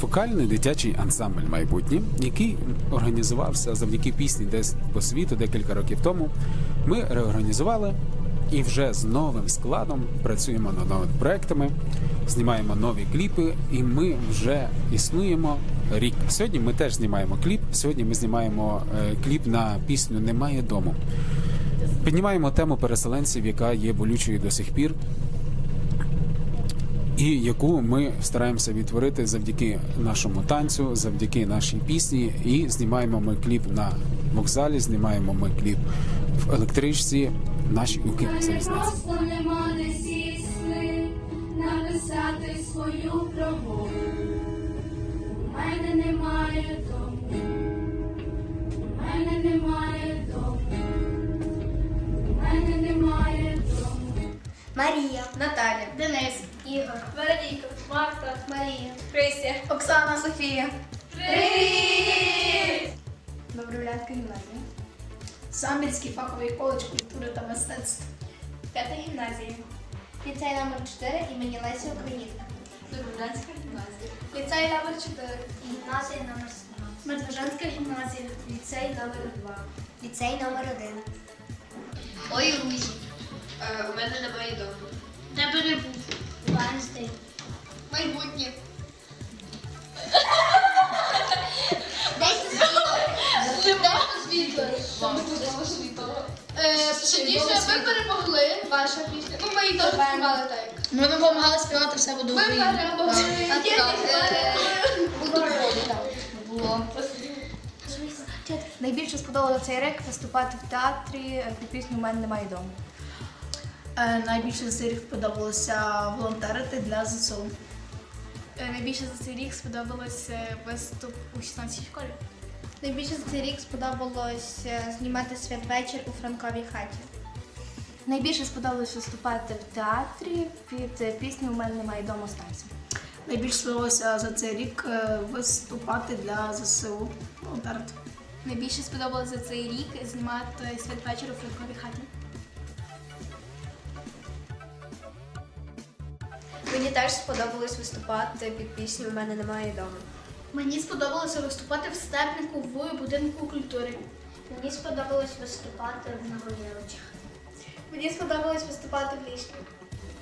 Вокальний дитячий ансамбль майбутнє, який організувався завдяки пісні десь по світу декілька років тому. Ми реорганізували і вже з новим складом працюємо над новими проектами, знімаємо нові кліпи, і ми вже існуємо рік. Сьогодні ми теж знімаємо кліп. Сьогодні ми знімаємо е, кліп на пісню Немає дому. Піднімаємо тему переселенців, яка є болючою до сих пір і яку ми стараємося відтворити завдяки нашому танцю, завдяки нашій пісні. І знімаємо ми кліп на вокзалі, знімаємо ми кліп в електричці, нашій уки залізниці. Просто нема де сісти, написати свою пробу. У мене немає дому, у мене немає дому, у мене немає дому. Марія, Наталя, Денис, Ігор, Вероніка, Марта, Марія, Христя, Оксана, Софія, Привіт! Добровлянська гімназія, Самбірський фаховий коледж культури та мистецтв. П'ята гімназія, ліцей номер 4 імені Лесі Українка, Добровлянська гімназія, Ліцей номер 4. гімназія номер 17, Медвежанська гімназія. Ліцей номер 2. ліцей номер 1, Ой, Рузі. у мене немає дому. Тебе не був. Венстей, Майбутнє. Тоді ще ви перемогли, ваша пісня. Ну, ми її теж співали так. Ми допомагали співати все буде Ми перемогли. Найбільше сподобалося цей рік виступати в театрі е, під пісню «У мене немає дому. Е, Найбільше з цих подобалося волонтерити для ЗСУ. Е, Найбільше за цей рік сподобалося виступ у 16 школі. Найбільше за цей рік сподобалось е, знімати святвечір у Франковій хаті. Найбільше сподобалось виступати в театрі під пісню «У мене немає дому станції. Найбільше сподобалося за цей рік е, виступати для ЗСУ. Волонтерити. Найбільше сподобалось за цей рік знімати святвечір у Франковій хаті. Мені теж сподобалось виступати під пісню У мене немає дому. Мені сподобалося виступати в степнику в будинку культури. Мені сподобалось виступати в Новоєвичах. Мені сподобалось виступати в ліжку.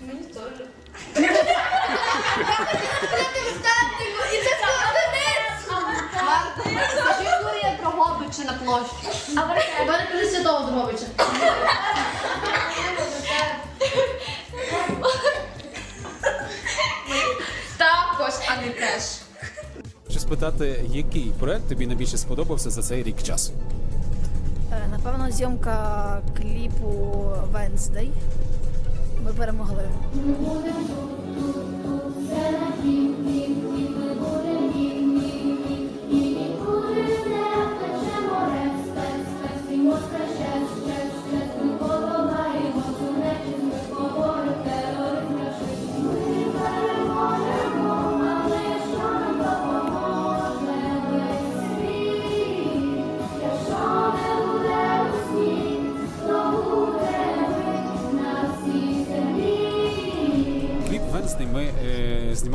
Мені теж. Скажи про Дрогобича на площі. А у мене кажи святого Дрогобича. Також, теж. Хочу спитати, який проект тобі найбільше сподобався за цей рік часу? Е, Напевно, зйомка кліпу Венсдей. Ми перемогли.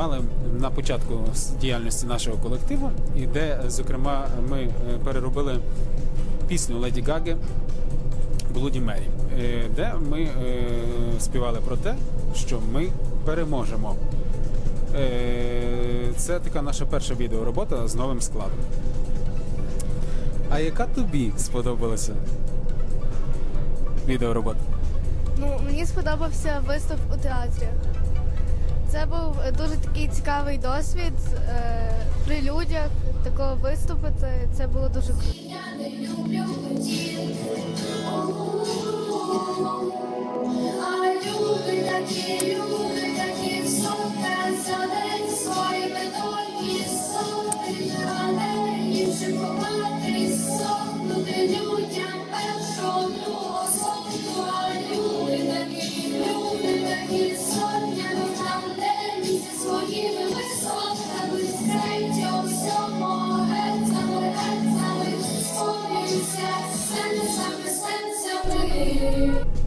Знімали на початку діяльності нашого колективу, і де, зокрема, ми е, переробили пісню Леді Гаги Блуді Мері, де ми е, співали про те, що ми переможемо. Е, це така наша перша відеоробота з новим складом. А яка тобі сподобалася відеоробота? Ну, мені сподобався виступ у театрі. Це був дуже такий цікавий досвід е, при людях такого виступити. Це було дуже круто.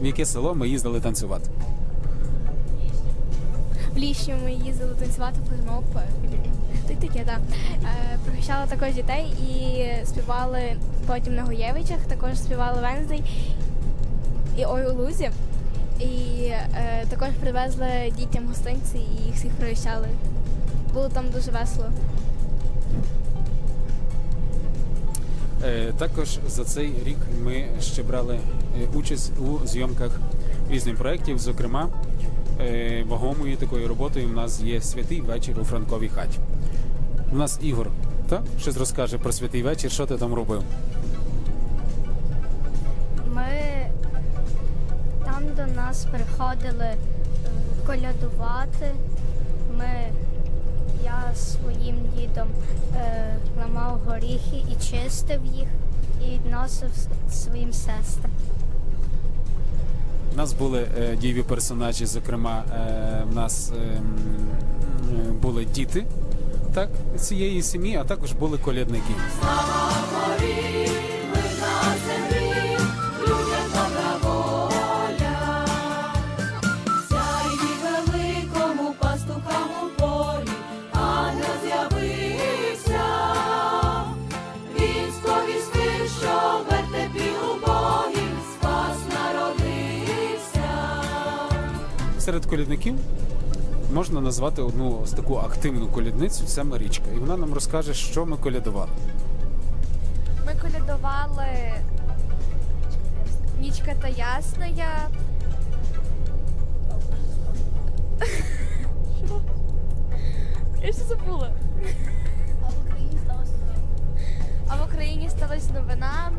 В яке село ми їздили танцювати? В плішню ми їздили танцювати флешмоб. Й таке, так. Е, також дітей і співали потім на Гоєвичах, також співали Венздей і Ой у Лузі. І е, також привезли дітям гостинці і їх всіх пригощали. Було там дуже весело. Е, Також за цей рік ми ще брали е, участь у зйомках різних проєктів. Зокрема, е, вагомою такою роботою в нас є святий вечір у Франковій хаті. У нас Ігор так? щось розкаже про святий вечір, що ти там робив. Ми там до нас приходили колядувати. Ми, я своїм дідом е, ламав горіхи і чистив їх, і відносив своїм сестрам. У нас були е, дієві персонажі, зокрема, е, в нас е, е, були діти так, цієї сім'ї, а також були колядники. Серед колядників можна назвати одну ось таку активну колядницю це Марічка. І вона нам розкаже, що ми колядували. Ми колядували Нічка та ясная. Що? Я ще забула. А в Україні сталося А в Україні сталася новина.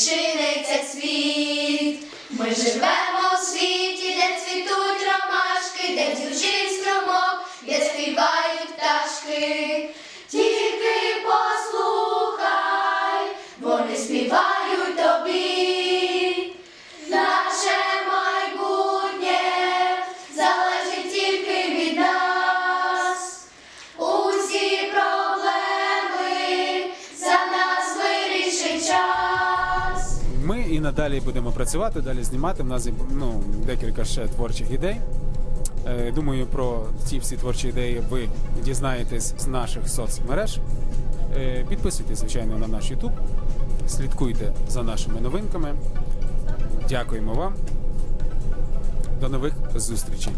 Тобі відчиниться світ. Ми живемо у світі, де цвітуть ромашки, де дзюрчить струмок, де співають пташки. І надалі будемо працювати, далі знімати. У нас ну, декілька ще творчих ідей. Е, Думаю, про ці всі творчі ідеї ви дізнаєтесь з наших соцмереж. Е, Підписуйтесь, звичайно, на наш YouTube, слідкуйте за нашими новинками. Дякуємо вам. До нових зустрічей.